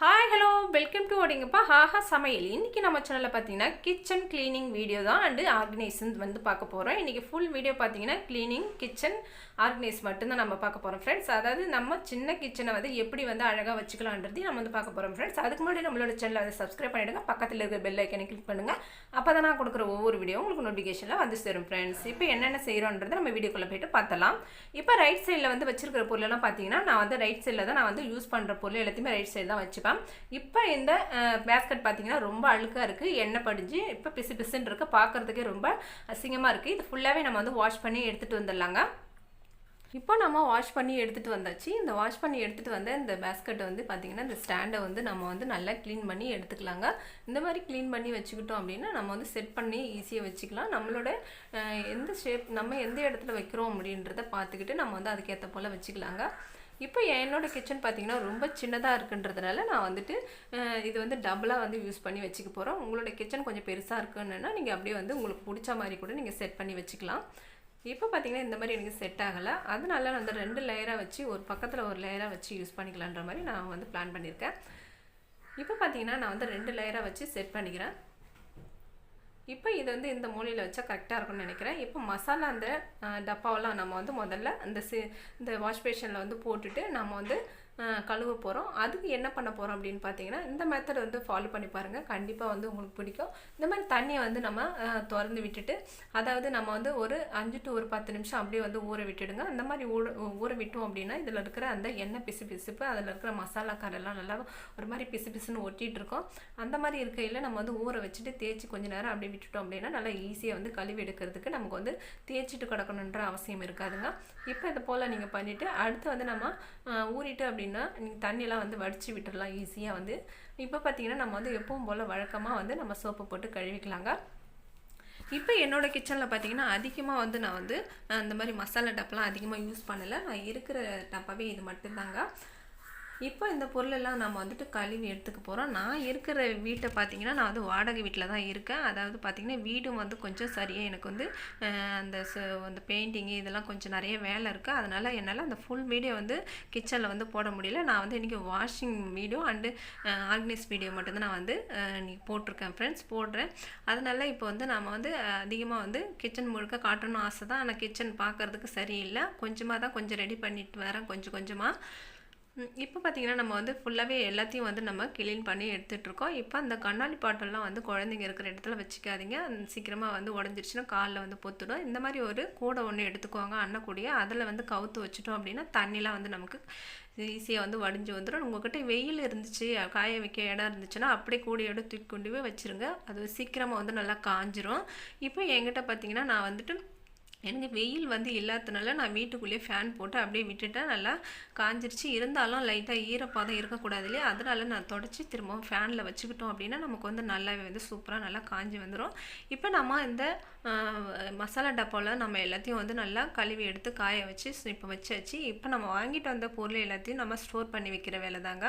Hi hello welcome to ஓடிங்கப்பா ஹாஹா சமையல். இன்றைக்கி நம்ம சேனலில் பார்த்தீங்கன்னா கிச்சன் க்ளீனிங் வீடியோ தான் அண்டு ஆர்கனைசன் வந்து பார்க்க போகிறோம் இன்றைக்கி ஃபுல் வீடியோ பார்த்தீங்கன்னா க்ளீனிங் கிச்சன் ஆர்கனைஸ் மட்டும்தான் நம்ம பார்க்க போகிறோம் ஃப்ரெண்ட்ஸ் அதாவது நம்ம சின்ன கிச்சனை வந்து எப்படி வந்து அழகாக வச்சுக்கலான்றதையும் நம்ம வந்து பார்க்க போகிறோம் ஃப்ரெண்ட்ஸ் அதுக்கு முன்னாடி நம்மளோட சேனலை வந்து சப்ஸ்கிரைப் பண்ணிவிடுங்க பக்கத்தில் இருக்கிற பெல் ஐக்கனை கிளிக் பண்ணுங்கள் அப்போ தான் நான் கொடுக்குற ஒவ்வொரு வீடியோ உங்களுக்கு நோட்டிஃபிகேஷனில் வந்து சேரும் ஃப்ரெண்ட்ஸ் இப்போ என்னென்ன செய்கிறோன்றதை நம்ம வீடியோக்குள்ளே போயிட்டு பார்த்தலாம் இப்போ ரைட் சைடில் வந்து வச்சிருக்கிற பொருளெல்லாம் பார்த்தீங்கன்னா நான் வந்து ரைட் சைடில் தான் நான் வந்து யூஸ் பண்ணுற பொருள் எல்லாத்தையுமே ரைட் சைடு தான் வச்சுப்பேன். இப்போ இப்போ இந்த பேஸ்கட் பார்த்தீங்கன்னா ரொம்ப அழுக்காக இருக்குது எண்ணெய் படிஞ்சு இப்போ பிசு பிசுன்னு இருக்குது பார்க்குறதுக்கே ரொம்ப அசிங்கமாக இருக்குது இது ஃபுல்லாகவே நம்ம வந்து வாஷ் பண்ணி எடுத்துகிட்டு வந்துடலாங்க. இப்போ நம்ம வாஷ் பண்ணி எடுத்துகிட்டு வந்தாச்சு. இந்த வாஷ் பண்ணி எடுத்துகிட்டு வந்த இந்த பேஸ்கெட்டை வந்து பார்த்திங்கன்னா இந்த ஸ்டாண்டை வந்து நம்ம வந்து நல்லா க்ளீன் பண்ணி எடுத்துக்கலாங்க. இந்த மாதிரி க்ளீன் பண்ணி வச்சுக்கிட்டோம் அப்படின்னா நம்ம வந்து செட் பண்ணி ஈஸியாக வச்சுக்கலாம். நம்மளோட எந்த ஷேப் நம்ம எந்த இடத்துல வைக்கிறோம் அப்படின்றத பார்த்துக்கிட்டு நம்ம வந்து அதுக்கேற்ற போல் வச்சுக்கலாங்க. இப்போ என்னோட கிச்சன் பார்த்தீங்கன்னா ரொம்ப சின்னதாக இருக்குன்றதுனால நான் வந்துட்டு இது வந்து டபுளாக வந்து யூஸ் பண்ணி வச்சுக்க போகிறோம் உங்களோட கிச்சன் கொஞ்சம் பெருசாக இருக்குன்னா நீங்கள் அப்படியே வந்து உங்களுக்கு பிடிச்ச மாதிரி கூட நீங்கள் செட் பண்ணி வச்சுக்கலாம். இப்போ பார்த்தீங்கன்னா இந்த மாதிரி எனக்கு செட் ஆகலை. அதனால நான் வந்து ரெண்டு லேயராக வச்சு ஒரு பக்கத்தில் ஒரு லேயராக வச்சு யூஸ் பண்ணிக்கலான்ற மாதிரி நான் வந்து பிளான் பண்ணியிருக்கேன். இப்போ பார்த்தீங்கன்னா நான் வந்து ரெண்டு லேயராக வச்சு செட் பண்ணிக்கிறேன். இப்போ இது வந்து இந்த மூலையில் வச்சா கரெக்டாக இருக்கும்னு நினைக்கிறேன். இப்போ மசாலா அந்த டப்பாவெல்லாம் நம்ம வந்து முதல்ல அந்த சி இந்த வாஷ் பேஷனில் வந்து போட்டுட்டு நம்ம வந்து கழுவ போகிறோம் அதுக்கு என்ன பண்ண போகிறோம் அப்படின்னு பார்த்தீங்கன்னா இந்த மெத்தட் வந்து ஃபாலோ பண்ணி பாருங்கள் கண்டிப்பாக வந்து உங்களுக்கு பிடிக்கும். இந்த மாதிரி தண்ணியை வந்து நம்ம திறந்து விட்டுட்டு அதாவது நம்ம வந்து ஒரு அஞ்சு டு ஒரு பத்து நிமிஷம் அப்படியே வந்து ஊற விட்டுடுங்க. அந்த மாதிரி ஊற ஊற விட்டோம் அப்படின்னா இதில் இருக்கிற அந்த எண்ணெய் பிசு பிசுப்பு அதில் இருக்கிற மசாலா கரெல்லாம் நல்லா ஒரு மாதிரி பிசு பிசுன்னு ஒட்டிகிட்டு இருக்கோம். அந்த மாதிரி இருக்கையில் நம்ம வந்து ஊற வச்சுட்டு தேய்ச்சி கொஞ்ச நேரம் அப்படியே விட்டுட்டோம் அப்படின்னா நல்லா ஈஸியாக வந்து கழுவி எடுக்கிறதுக்கு நமக்கு வந்து தேய்ச்சிட்டு கிடக்கணுன்ற அவசியம் இருக்காதுங்க. இப்போ இது போல் நீங்கள் பண்ணிவிட்டு அடுத்து வந்து நம்ம ஊறிட்டு அப்படி நீங்கள் தண்ணியெல்லாம் வந்து வடித்து விட்டுடலாம் ஈஸியாக வந்து. இப்போ பார்த்தீங்கன்னா நம்ம வந்து எப்பவும் போல் வழக்கமாக வந்து நம்ம சோப்பு போட்டு கழுவிக்கலாங்க. இப்போ என்னோட கிச்சனில் பார்த்தீங்கன்னா அதிகமாக வந்து நான் வந்து அந்த இந்த மாதிரி மசாலா டப்பெலாம் அதிகமாக யூஸ் பண்ணலை. நான் இருக்கிற டப்பாவே இது மட்டும்தாங்க. இப்போ இந்த பொருளெல்லாம் நம்ம வந்துட்டு கழுவி எடுத்துக்க போகிறோம் நான் இருக்கிற வீட்டை பார்த்திங்கன்னா நான் வந்து வாடகை வீட்டில் தான் இருக்கேன். அதாவது பார்த்திங்கன்னா வீடும் வந்து கொஞ்சம் சரியாக எனக்கு வந்து அந்த அந்த பெயிண்டிங்கு இதெல்லாம் கொஞ்சம் நிறைய வேலை இருக்குது அதனால் என்னால் அந்த ஃபுல் வீடியோ வந்து கிச்சனில் வந்து போட முடியல. நான் வந்து இன்றைக்கி washing video and organise video மட்டும்தான் நான் வந்து இன்றைக்கி போட்டிருக்கேன் ஃப்ரெண்ட்ஸ் போடுறேன். அதனால இப்போ வந்து நம்ம வந்து அதிகமாக வந்து கிச்சன் முழுக்க காட்டணும் ஆசை தான். ஆனால் கிச்சன் பார்க்கறதுக்கு சரியில்லை. கொஞ்சமாக தான் கொஞ்சம் ரெடி பண்ணிட்டு வரேன். கொஞ்சம் கொஞ்சமாக இப்போ பார்த்தீங்கன்னா நம்ம வந்து ஃபுல்லாகவே எல்லாத்தையும் வந்து நம்ம க்ளீன் பண்ணி எடுத்துகிட்டு இருக்கோம் இப்போ அந்த கண்ணாடி பாட்டெல்லாம் வந்து குழந்தைங்க இருக்கிற இடத்துல வச்சுக்காதீங்க. சீக்கிரமாக வந்து உடஞ்சிருச்சுன்னா காலில் வந்து பொத்துடும். இந்த மாதிரி ஒரு கூடை ஒன்று எடுத்துக்கோங்க அன்னக்கூடிய. அதில் வந்து கவுத்து வச்சுட்டோம் அப்படின்னா தண்ணிலாம் வந்து நமக்கு ஈஸியாக வந்து வடிஞ்சு வந்துடும் உங்ககிட்ட வெயில் இருந்துச்சு காய வைக்க இடம் இருந்துச்சுன்னா அப்படியே கூடையோட தூக்கி கொண்டு போய் வச்சுருங்க. அது சீக்கிரமாக வந்து நல்லா காஞ்சிரும். இப்போ என்கிட்ட பார்த்தீங்கன்னா நான் வந்துட்டு எனக்கு வெயில் வந்து இல்லாததுனால நான் வீட்டுக்குள்ளேயே ஃபேன் போட்டு அப்படியே விட்டுட்டேன். நல்லா காஞ்சிருச்சு. இருந்தாலும் லைட்டாக ஈரப்பதம் இருக்கக்கூடாது இல்லையா? அதனால நான் தொடச்சி திரும்பவும் ஃபேனில் வச்சுக்கிட்டோம் அப்படின்னா நமக்கு வந்து நல்லாவே வந்து சூப்பராக நல்லா காஞ்சி வந்துடும் இப்போ நம்ம இந்த மசாலா டப்பாவில் நம்ம எல்லாத்தையும் வந்து நல்லா கழுவி எடுத்து காய வச்சு இப்போ வச்சாச்சு. இப்போ நம்ம வாங்கிட்டு வந்த பொருள் எல்லாத்தையும் நம்ம ஸ்டோர் பண்ணி வைக்கிற வேலை தாங்க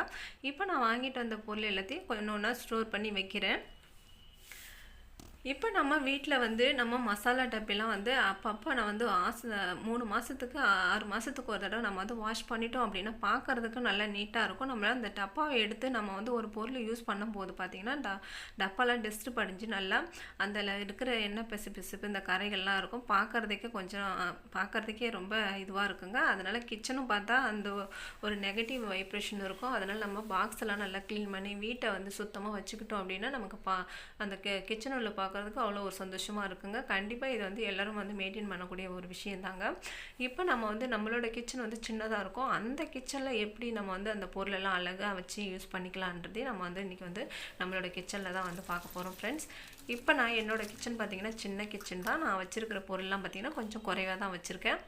இப்போ நான் வாங்கிட்டு வந்த பொருள் எல்லாத்தையும் ஒன்று ஒன்றா ஸ்டோர் பண்ணி வைக்கிறேன். இப்போ நம்ம வீட்டில் வந்து நம்ம மசாலா டப்பிலாம் வந்து அப்பப்போ நான் வந்து ஆச மூணு மாதத்துக்கு ஆறு மாதத்துக்கு ஒரு தடவை நம்ம வந்து வாஷ் பண்ணிட்டோம் அப்படின்னா பார்க்கறதுக்கு நல்லா நீட்டாக இருக்கும். நம்மளால் அந்த டப்பாவை எடுத்து நம்ம வந்து ஒரு பொருள் யூஸ் பண்ணும்போது பார்த்திங்கன்னா ட டப்பாலாம் டஸ்ட்டு படிஞ்சு நல்லா அதில் இருக்கிற எண்ணெய் பிசு பிசுப்பு இந்த கரைகள்லாம் இருக்கும். பார்க்கறதுக்கே கொஞ்சம் பார்க்கறதுக்கே ரொம்ப இதுவாக இருக்குங்க. அதனால் கிச்சனும் பார்த்தா அந்த ஒரு நெகட்டிவ் வைப்ரேஷன் இருக்கும். அதனால் நம்ம பாக்ஸ் எல்லாம் நல்லா க்ளீன் பண்ணி வீட்டை வந்து சுத்தமாக வச்சுக்கிட்டோம் அப்படின்னா நமக்கு பா அந்த கிச்சனில் பார்க்க பார்க்குறதுக்கு அவ்வளோ ஒரு சந்தோஷமாக இருக்குங்க. கண்டிப்பாக இது வந்து எல்லாரும் வந்து மெயின்டைன் பண்ணக்கூடிய ஒரு விஷயம் தாங்க இப்போ நம்ம வந்து நம்மளோட கிச்சன் வந்து சின்னதாக இருக்கும். அந்த கிச்சனில் எப்படி நம்ம வந்து அந்த பொருளெல்லாம் அழகாக வச்சு யூஸ் பண்ணிக்கலான்றதே நம்ம வந்து இன்றைக்கி வந்து நம்மளோட கிச்சனில் தான் வந்து பார்க்க போகிறோம் ஃப்ரெண்ட்ஸ் இப்போ நான் என்னோட கிச்சன் பார்த்திங்கன்னா சின்ன கிச்சன் தான். நான் வச்சுருக்கிற பொருள்லாம் பார்த்திங்கன்னா கொஞ்சம் குறைவாக தான் வச்சுருக்கேன்.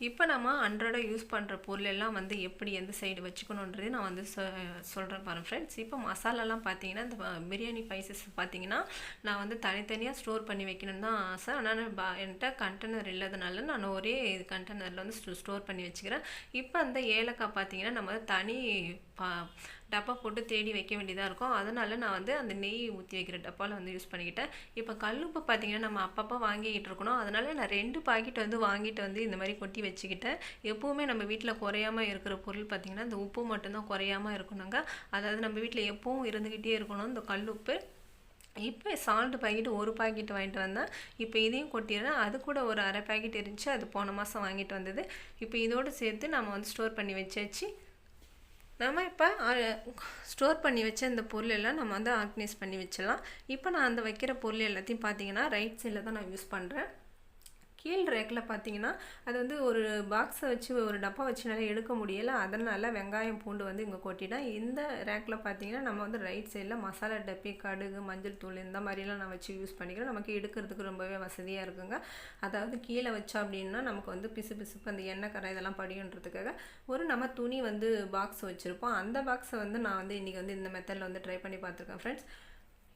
இப்போ நம்ம அன்றாட யூஸ் பண்ணுற பொருள் எல்லாம் வந்து எப்படி எந்த சைடு வச்சுக்கணுன்றது நான் வந்து சொ சொல்கிறேன் பாருங்க ஃப்ரெண்ட்ஸ் இப்போ மசாலாலாம் பார்த்தீங்கன்னா இந்த பிரியாணி பைசஸ் பார்த்தீங்கன்னா நான் வந்து தனித்தனியாக ஸ்டோர் பண்ணி வைக்கணும்னு தான் ஆசை. ஆனால் நான் பா- என்கிட்ட கண்டெய்னர் இல்லாதனால நான் ஒரே இது கண்டெய்னரில் வந்து ஸ்டோர் பண்ணி வச்சுக்கிறேன். இப்போ அந்த ஏலக்காய் பார்த்தீங்கன்னா நம்ம தனி பா டப்பா போட்டு தேடி வைக்க வேண்டியதாக இருக்கும். அதனால் நான் வந்து அந்த நெய் ஊற்றி வைக்கிற டப்பாவில் வந்து யூஸ் பண்ணிக்கிட்டேன். இப்போ கல்லுப்பு பார்த்தீங்கன்னா நம்ம அப்பப்போ வாங்கிக்கிட்டு இருக்கணும். அதனால் நான் ரெண்டு பாக்கெட் வந்து வாங்கிட்டு வந்து இந்த மாதிரி கொட்டி வச்சுக்கிட்டேன். எப்போவுமே நம்ம வீட்டில் குறையாம இருக்கிற பொருள் பார்த்திங்கன்னா இந்த உப்பு மட்டும்தான் குறையாம இருக்கணுங்க. அதாவது நம்ம வீட்டில் எப்பவும் இருந்துக்கிட்டே இருக்கணும் இந்த கல்லுப்பு. இப்போ சால்ட் பாக்கெட் ஒரு பாக்கெட் வாங்கிட்டு வந்தேன். இப்போ இதையும் கொட்டிடுறேன். அது கூட ஒரு அரை பாக்கெட் இருந்துச்சு. அது போன மாதம் வாங்கிட்டு வந்தது. இப்போ இதோடு சேர்த்து நம்ம வந்து ஸ்டோர் பண்ணி வச்சாச்சு. நம்ம இப்போ ஸ்டோர் பண்ணி வச்ச இந்த பொருள் எல்லாம் நம்ம வந்து ஆர்கனைஸ் பண்ணி வச்சிடலாம். இப்போ நான் அந்த வைக்கிற பொருள் எல்லாத்தையும் பார்த்தீங்கன்னா ரைட் சைடில் தான் நான் யூஸ் பண்ணுறேன் கீழ் ரேக்கில் பார்த்தீங்கன்னா அது வந்து ஒரு பாக்ஸை வச்சு ஒரு டப்பா வச்சுனாலே எடுக்க முடியலை. அதனால் வெங்காயம் பூண்டு வந்து இங்கே கொட்டிட்டேன். இந்த ரேக்கில் பார்த்தீங்கன்னா நம்ம வந்து ரைட் சைடில் மசாலா டப்பி கடுகு மஞ்சள் தூள் இந்த மாதிரிலாம் நான் வச்சு யூஸ் பண்ணிக்கிறேன். நமக்கு எடுக்கிறதுக்கு ரொம்பவே வசதியாக இருக்குங்க. அதாவது கீழே வச்சோம் அப்படின்னா நமக்கு வந்து பிசு பிசுப்பு அந்த எண்ணெய் கரை இதெல்லாம் படியுன்றதுக்காக ஒரு நம்ம துணி வந்து பாக்ஸ் வச்சுருப்போம். அந்த பாக்ஸை வந்து நான் வந்து இன்றைக்கி வந்து இந்த மெத்தடில் வந்து ட்ரை பண்ணி பார்த்துருக்கேன் ஃப்ரெண்ட்ஸ்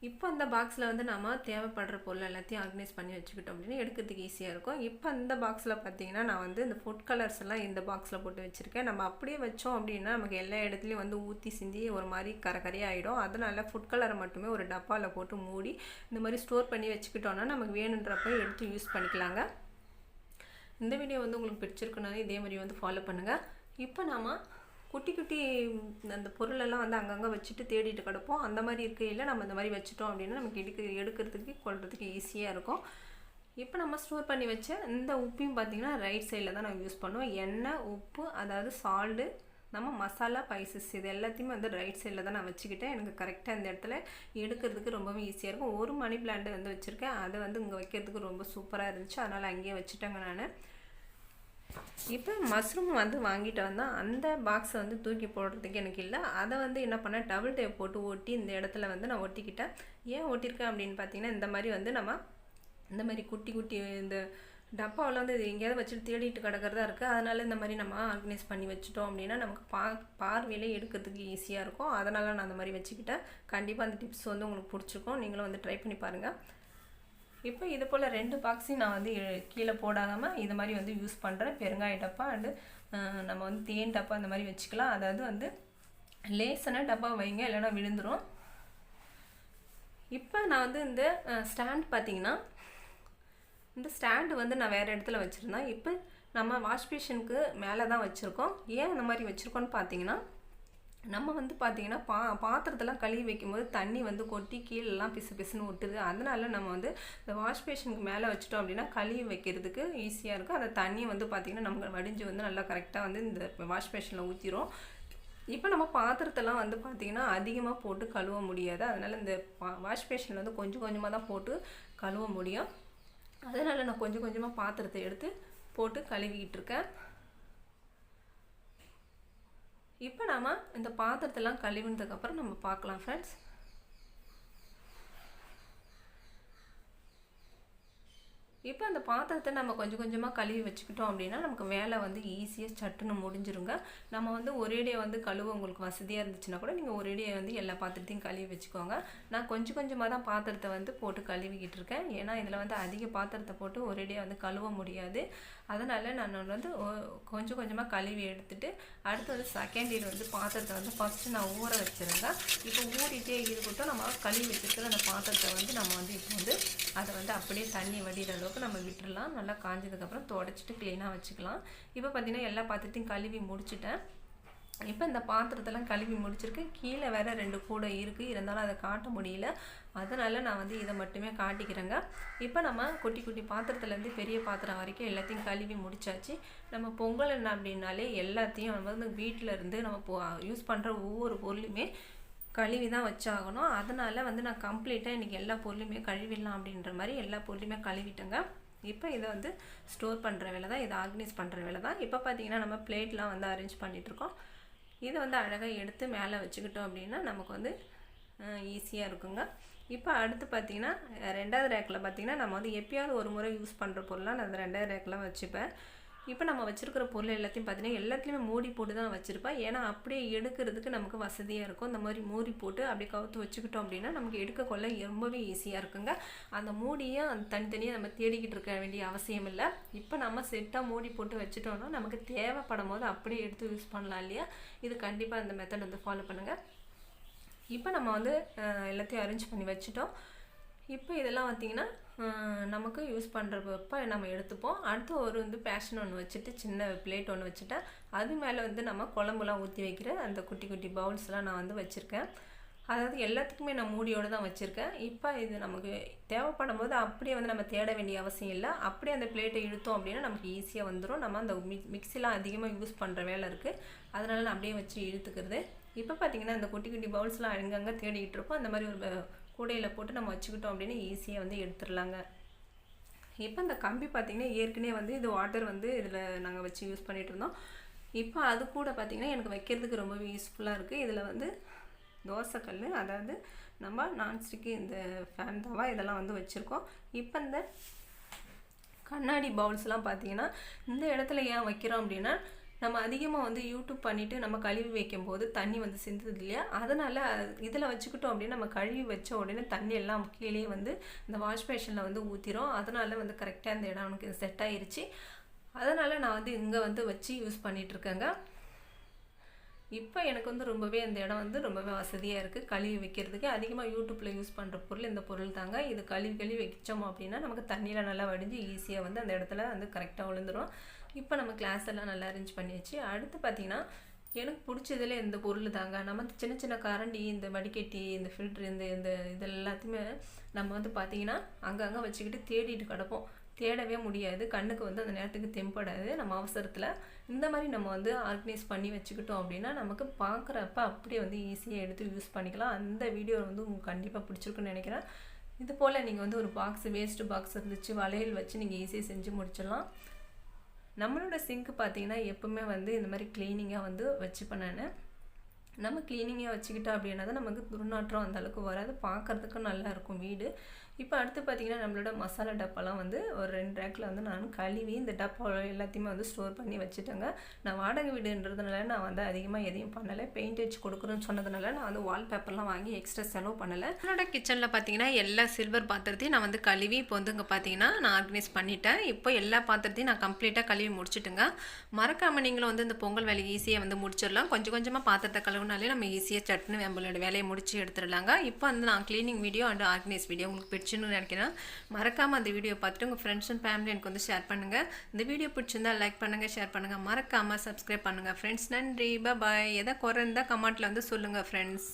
இப்போ அந்த பாக்ஸில் வந்து நம்ம தேவைப்படுற பொருள் எல்லாத்தையும் ஆர்கனைஸ் பண்ணி வச்சுக்கிட்டோம் அப்படின்னு எடுக்கிறதுக்கு ஈஸியாக இருக்கும். இப்போ அந்த பாக்ஸில் பார்த்தீங்கன்னா நான் வந்து இந்த ஃபுட் கலர்ஸ் எல்லாம் இந்த பாக்ஸில் போட்டு வச்சுருக்கேன். நம்ம அப்படியே வச்சோம் அப்படின்னா நமக்கு எல்லா இடத்துலையும் வந்து ஊற்றி சிந்தி ஒரு மாதிரி கரகரையாக ஆகிடும் அதனால் ஃபுட் கலரை மட்டுமே ஒரு டப்பாவில் போட்டு மூடி இந்த மாதிரி ஸ்டோர் பண்ணி வச்சுக்கிட்டோன்னா நமக்கு வேணுன்றப்ப எடுத்து யூஸ் பண்ணிக்கலாங்க. இந்த வீடியோ வந்து உங்களுக்கு பிடிச்சிருக்குனாலே இதே மாதிரி வந்து ஃபாலோ பண்ணுங்கள் இப்போ நாம் குட்டி குட்டி அந்த பொருளெல்லாம் வந்து அங்கங்கே வச்சுட்டு தேடிட்டு கிடப்போம். அந்த மாதிரி இருக்கையில் நம்ம இந்த மாதிரி வச்சுட்டோம் அப்படின்னா நமக்கு எடுக்க எடுக்கிறதுக்கு கொள்றதுக்கு ஈஸியாக இருக்கும். இப்போ நம்ம ஸ்டோர் பண்ணி வச்ச இந்த உப்பையும் பார்த்திங்கன்னா ரைட் சைடில் தான் நாங்கள் யூஸ் பண்ணுவோம். எண்ணெய் உப்பு அதாவது சால்ட்டு நம்ம மசாலா பைசஸ் இது எல்லாத்தையுமே வந்து ரைட் சைடில் தான் நான் வச்சுக்கிட்டேன். எனக்கு கரெக்டாக இந்த இடத்துல எடுக்கிறதுக்கு ரொம்பவே ஈஸியாக இருக்கும். ஒரு மணி பிளான்ட் வந்து வச்சுருக்கேன். அதை வந்து இங்கே வைக்கிறதுக்கு ரொம்ப சூப்பராக இருந்துச்சு. அதனால் அங்கேயே வச்சுட்டேங்க நான். இப்போ மஷ்ரூம் வந்து வாங்கிட்டு வந்தால் அந்த பாக்ஸை வந்து தூக்கி போடுறதுக்கு எனக்கு இல்லை. அதை வந்து என்ன பண்ணேன் டபுள் டேப் போட்டு ஒட்டி இந்த இடத்துல வந்து நான் ஒட்டிக்கிட்டேன். ஏன் ஒட்டியிருக்கேன் அப்படின்னு பார்த்தீங்கன்னா இந்த மாதிரி வந்து நம்ம இந்த மாதிரி குட்டி குட்டி இந்த டப்பாவில் வந்து இது எங்கேயாவது வச்சுட்டு தேடிட்டு கிடக்கிறதா இருக்குது அதனால் இந்த மாதிரி நம்ம ஆர்கனைஸ் பண்ணி வச்சுட்டோம் அப்படின்னா நமக்கு பா பார்வையிலே எடுக்கிறதுக்கு ஈஸியாக இருக்கும். அதனால் நான் அந்த மாதிரி வச்சுக்கிட்டேன். கண்டிப்பாக அந்த டிப்ஸ் வந்து உங்களுக்கு பிடிச்சிருக்கும். நீங்களும் வந்து ட்ரை பண்ணி பாருங்கள் இப்போ இது போல் ரெண்டு பாக்ஸையும் நான் வந்து கீழே போடாமல் இது மாதிரி வந்து யூஸ் பண்ணுறேன் பெருங்காய டப்பா அண்டு நம்ம வந்து தேன் டப்பா இந்த மாதிரி வச்சுக்கலாம். அதாவது வந்து லேசனாக டப்பா வைங்க இல்லைனா விழுந்துடும் இப்போ நான் வந்து இந்த ஸ்டாண்ட் பார்த்தீங்கன்னா இந்த ஸ்டாண்டு வந்து நான் வேறு இடத்துல வச்சுருந்தேன். இப்போ நம்ம வாஷ் பேஷனுக்கு மேலே தான் வச்சுருக்கோம். ஏன் அந்த மாதிரி வச்சுருக்கோன்னு பார்த்தீங்கன்னா நம்ம வந்து பார்த்திங்கன்னா பா பாத்திரத்தெல்லாம் கழுவி வைக்கும்போது தண்ணி வந்து கொட்டி கீழெல்லாம் பிசு பிசுன்னு ஒட்டுது. அதனால நம்ம வந்து இந்த வாஷ் பேஷனுக்கு மேலே வச்சிட்டோம் அப்படின்னா கழுவி வைக்கிறதுக்கு ஈஸியாக இருக்கும். அந்த தண்ணி வந்து பார்த்திங்கன்னா நமக்கு வடிஞ்சு வந்து நல்லா கரெக்டாக வந்து இந்த வாஷ் பேஷனில் ஊற்றிடும் இப்போ நம்ம பாத்திரத்தெல்லாம் வந்து பார்த்திங்கன்னா அதிகமாக போட்டு கழுவ முடியாது. அதனால் இந்த வாஷ் பேஷனில் வந்து கொஞ்சம் கொஞ்சமாக தான் போட்டு கழுவ முடியும். அதனால் நான் கொஞ்சம் கொஞ்சமாக பாத்திரத்தை எடுத்து போட்டு கழுவிக்கிட்டு இருக்கேன். இப்போ நாம் இந்த பாத்திரத்தெல்லாம் கழுவினதுக்கப்புறம் நம்ம பார்க்கலாம் ஃப்ரெண்ட்ஸ் இப்போ அந்த பாத்திரத்தை நம்ம கொஞ்சம் கொஞ்சமாக கழுவி வச்சுக்கிட்டோம் அப்படின்னா நமக்கு வேலை வந்து ஈஸியாக சட்டுன்னு முடிஞ்சிருங்க. நம்ம வந்து ஒரேடியாக வந்து கழுவ உங்களுக்கு வசதியாக இருந்துச்சுன்னா கூட நீங்கள் ஒரேடியாக வந்து எல்லா பாத்திரத்தையும் கழுவி வச்சுக்கோங்க. நான் கொஞ்சம் கொஞ்சமாக தான் பாத்திரத்தை வந்து போட்டு கழுவிக்கிட்டு இருக்கேன். ஏன்னா இதில் வந்து அதிக பாத்திரத்தை போட்டு ஒரேடியாக வந்து கழுவ முடியாது. அதனால் நான் வந்து கொஞ்சம் கொஞ்சமாக கழுவி எடுத்துகிட்டு அடுத்து வந்து செகண்ட் இயர் வந்து பாத்திரத்தை வந்து ஃபஸ்ட்டு நான் ஊற வச்சுருந்தேன் இப்போ ஊறிட்டே இருக்கட்டும் நம்ம கழுவி வச்சுருக்கிற அந்த பாத்திரத்தை வந்து நம்ம வந்து இப்போ வந்து அதை வந்து அப்படியே தண்ணி வடிகிற அளவுக்கு நம்ம விட்டுடலாம் நல்லா காஞ்சதுக்கப்புறம் தொடச்சிட்டு க்ளீனாக வச்சுக்கலாம். இப்போ பார்த்திங்கன்னா எல்லா பாத்திரத்தையும் கழுவி முடிச்சுட்டேன். இப்போ இந்த பாத்திரத்தெல்லாம் கழுவி முடிச்சிருக்கேன் கீழே வேற ரெண்டு கூடை இருக்குது இருந்தாலும் அதை காட்ட முடியல. அதனால் நான் வந்து இதை மட்டுமே காட்டிக்கிறேங்க. இப்போ நம்ம குட்டி குட்டி பாத்திரத்துலேருந்து பெரிய பாத்திரம் வரைக்கும் எல்லாத்தையும் கழுவி முடிச்சாச்சு. நம்ம பொங்கல் என்ன அப்படின்னாலே எல்லாத்தையும் வந்து வீட்டில் இருந்து நம்ம யூஸ் பண்ணுற ஒவ்வொரு பொருளுமே கழுவி தான் வச்சாகணும். அதனால் வந்து நான் கம்ப்ளீட்டாக இன்றைக்கி எல்லா பொருளுமே கழுவிடலாம் அப்படின்ற மாதிரி எல்லா பொருளுமே கழுவிட்டேங்க. இப்போ இதை வந்து ஸ்டோர் பண்ணுற வேலை தான் இதை ஆர்கனைஸ் பண்ணுற வேலை தான் இப்போ பார்த்தீங்கன்னா நம்ம பிளேட்லாம் வந்து அரேஞ்ச் பண்ணிகிட்ருக்கோம் இதை வந்து அழகாக எடுத்து மேலே வச்சுக்கிட்டோம் அப்படின்னா நமக்கு வந்து ஈஸியாக இருக்குங்க. இப்போ அடுத்து பார்த்தீங்கன்னா ரெண்டாவது ரேக்கில் பார்த்தீங்கன்னா நம்ம வந்து எப்பயாவது ஒரு முறை யூஸ் பண்ணுற பொருளாக நான் அந்த ரெண்டாவது ரேக்கில் வச்சுப்பேன். இப்போ நம்ம வச்சுருக்கிற பொருள் எல்லாத்தையும் பார்த்தீங்கன்னா எல்லாத்துலேயுமே மூடி போட்டு தான் வச்சுருப்பேன் ஏன்னா அப்படியே எடுக்கிறதுக்கு நமக்கு வசதியாக இருக்கும். இந்த மாதிரி மூடி போட்டு அப்படியே கவுத்து வச்சுக்கிட்டோம் அப்படின்னா நமக்கு எடுக்கக்கொள்ள ரொம்பவே ஈஸியாக இருக்குங்க. அந்த மூடியை அந்த தனித்தனியாக நம்ம தேடிக்கிட்டு இருக்க வேண்டிய அவசியம் இல்லை. இப்போ நம்ம செட்டாக மூடி போட்டு வச்சுட்டோம்னா நமக்கு தேவைப்படும் போது அப்படியே எடுத்து யூஸ் பண்ணலாம் இல்லையா? இது கண்டிப்பாக இந்த மெத்தட் வந்து ஃபாலோ பண்ணுங்கள் இப்போ நம்ம வந்து எல்லாத்தையும் அரேஞ்ச் பண்ணி வச்சுட்டோம். இப்போ இதெல்லாம் பார்த்திங்கன்னா நமக்கு யூஸ் பண்ணுறப்ப நம்ம எடுத்துப்போம். அடுத்து ஒரு வந்து பேஷன் ஒன்று வச்சுட்டு சின்ன பிளேட் ஒன்று வச்சுட்டா அது மேலே வந்து நம்ம குழம்புலாம் ஊற்றி வைக்கிற அந்த குட்டி குட்டி பவுல்ஸ்லாம் நான் வந்து வச்சுருக்கேன். அதாவது எல்லாத்துக்குமே நான் மூடியோடு தான் வச்சுருக்கேன். இப்போ இது நமக்கு தேவைப்படும் போது அப்படியே வந்து நம்ம தேட வேண்டிய அவசியம் இல்லை. அப்படியே அந்த பிளேட்டை இழுத்தோம் அப்படின்னா நமக்கு ஈஸியாக வந்துடும் நம்ம அந்த மி மிக்சிலாம் அதிகமாக யூஸ் பண்ணுற வேலை இருக்குது அதனால நான் அப்படியே வச்சு இழுத்துக்கிறது. இப்போ பார்த்தீங்கன்னா இந்த குட்டி குட்டி பவுல்ஸ்லாம் அங்கங்கே தேடிக்கிட்டு இருப்போம் அந்த மாதிரி ஒரு கூடையில் போட்டு நம்ம வச்சுக்கிட்டோம் அப்படின்னு ஈஸியாக வந்து எடுத்துடலாங்க. இப்போ இந்த கம்பி பார்த்திங்கன்னா ஏற்கனவே வந்து இது வாட்டர் வந்து இதில் நாங்கள் வச்சு யூஸ் பண்ணிகிட்டு இருந்தோம். இப்போ அது கூட பார்த்திங்கன்னா எனக்கு வைக்கிறதுக்கு ரொம்பவே யூஸ்ஃபுல்லாக இருக்குது இதில் வந்து தோசைக்கல் அதாவது நம்ம நான்ஸ்டிக்கு இந்த ஃபேன் தவா இதெல்லாம் வந்து வச்சுருக்கோம். இப்போ இந்த கண்ணாடி பவுல்ஸ்லாம் பார்த்தீங்கன்னா இந்த இடத்துல ஏன் வைக்கிறோம் அப்படின்னா நம்ம அதிகமாக வந்து யூடியூப் பண்ணிவிட்டு நம்ம கழுவி வைக்கும்போது தண்ணி வந்து சிந்துது இல்லையா? அதனால் இதில் வச்சுக்கிட்டோம் அப்படின்னா நம்ம கழுவி வச்ச உடனே தண்ணி எல்லாம் கீழே வந்து இந்த வாஷ் பேஷனில் வந்து ஊற்றிரும் அதனால் வந்து கரெக்டாக இந்த இடம் எனக்கு செட் ஆகிருச்சு அதனால் நான் வந்து இங்கே வந்து வச்சு யூஸ் பண்ணிகிட்ருக்கேங்க இப்போ எனக்கு வந்து ரொம்பவே இந்த இடம் வந்து ரொம்பவே வசதியாக இருக்குது கழுவி வைக்கிறதுக்கு. அதிகமாக யூடியூப்பில் யூஸ் பண்ணுற பொருள் இந்த பொருள் தாங்க. இது கழுவி கழுவி வச்சோம் அப்படின்னா நமக்கு தண்ணியில் நல்லா வடிஞ்சு ஈஸியாக வந்து அந்த இடத்துல வந்து கரெக்டாக விழுந்துரும் இப்போ நம்ம கிளாஸ் எல்லாம் நல்லா அரேஞ்ச் பண்ணியாச்சு. அடுத்து பார்த்திங்கன்னா எனக்கு பிடிச்சதில் இந்த பொருள் தாங்க. நம்ம வந்து சின்ன சின்ன கரண்டி இந்த வடிகட்டி இந்த ஃபில்ட்ரு இந்த இந்த இது எல்லாத்தையுமே நம்ம வந்து பார்த்திங்கன்னா அங்கங்கே வச்சுக்கிட்டு தேடிட்டு கிடப்போம். தேடவே முடியாது. கண்ணுக்கு வந்து அந்த நேரத்துக்கு தெம்படாது. நம்ம அவசரத்தில் இந்த மாதிரி நம்ம வந்து ஆர்கனைஸ் பண்ணி வச்சுக்கிட்டோம் அப்படின்னா நமக்கு பார்க்குறப்ப அப்படியே வந்து ஈஸியாக எடுத்து யூஸ் பண்ணிக்கலாம். அந்த வீடியோ வந்து உங்களுக்கு கண்டிப்பாக பிடிச்சிருக்குன்னு நினைக்கிறேன். இது போல் நீங்கள் வந்து ஒரு பாக்ஸ் வேஸ்ட்டு பாக்ஸ் இருந்துச்சு வளையல் வச்சு நீங்கள் ஈஸியாக செஞ்சு முடிச்சிடலாம். நம்மளோட சிங்க் பார்த்தீங்கன்னா எப்பவுமே வந்து இந்த மாதிரி க்ளீனிங்காக வந்து வச்சுப்பேன் நான். நம்ம க்ளீனிங்காக வச்சுக்கிட்டோம் அப்படின்னா தான் நமக்கு துர்நாற்றம் அந்தளவுக்கு வராது. பார்க்கறதுக்கும் நல்லாயிருக்கும் வீடு. இப்போ அடுத்து பார்த்தீங்கன்னா நம்மளோட மசாலா டப்பாலாம் வந்து ஒரு ரெண்டு ரேக்கில் வந்து நான் கழுவி இந்த டப்பா எல்லாத்தையுமே வந்து ஸ்டோர் பண்ணி வச்சுட்டேங்க. நான் வாடகை வீடுன்றதுனால நான் வந்து அதிகமாக எதையும் பண்ணலை. பெயிண்ட் அடிச்சு கொடுக்குறேன்னு சொன்னதுனால நான் வந்து வால்பேப்பர்லாம் வாங்கி எக்ஸ்ட்ரா செலவு பண்ணலை. என்னோட கிச்சனில் பார்த்தீங்கன்னா எல்லா சில்வர் பாத்திரத்தையும் நான் வந்து கழுவி இப்போ வந்து இங்கே பார்த்தீங்கன்னா நான் ஆர்கனைஸ் பண்ணிட்டேன். இப்போ எல்லா பாத்திரத்தையும் நான் கம்ப்ளீட்டாக கழுவி முடிச்சுட்டுங்க. மறக்காமல் நீங்களும் வந்து இந்த பொங்கல் வேலையை ஈஸியாக வந்து முடிச்சிடலாம். கொஞ்சம் கொஞ்சமாக பாத்திரத்தை கழுவுனாலே நம்ம ஈஸியாக சட்னு நம்மளோட வேலையை முடிச்சு எடுத்துடலாங்க. இப்போ வந்து நான் cleaning video and organise video உங்களுக்கு பிடிச்சுன்னு நினைக்கிறேன். மறக்காமல் அந்த வீடியோ பார்த்துட்டு உங்கள் ஃப்ரெண்ட்ஸ் அண்ட் ஃபேமிலி எனக்கு வந்து ஷேர் பண்ணுங்கள் இந்த வீடியோ பிடிச்சிருந்தா லைக் பண்ணுங்கள் ஷேர் பண்ணுங்கள் மறக்காமல் சப்ஸ்கிரைப் பண்ணுங்கள் ஃப்ரெண்ட்ஸ் நன்றி. பாய் எதை குறை இருந்தால் கமெண்ட்டில் வந்து சொல்லுங்கள் ஃப்ரெண்ட்ஸ்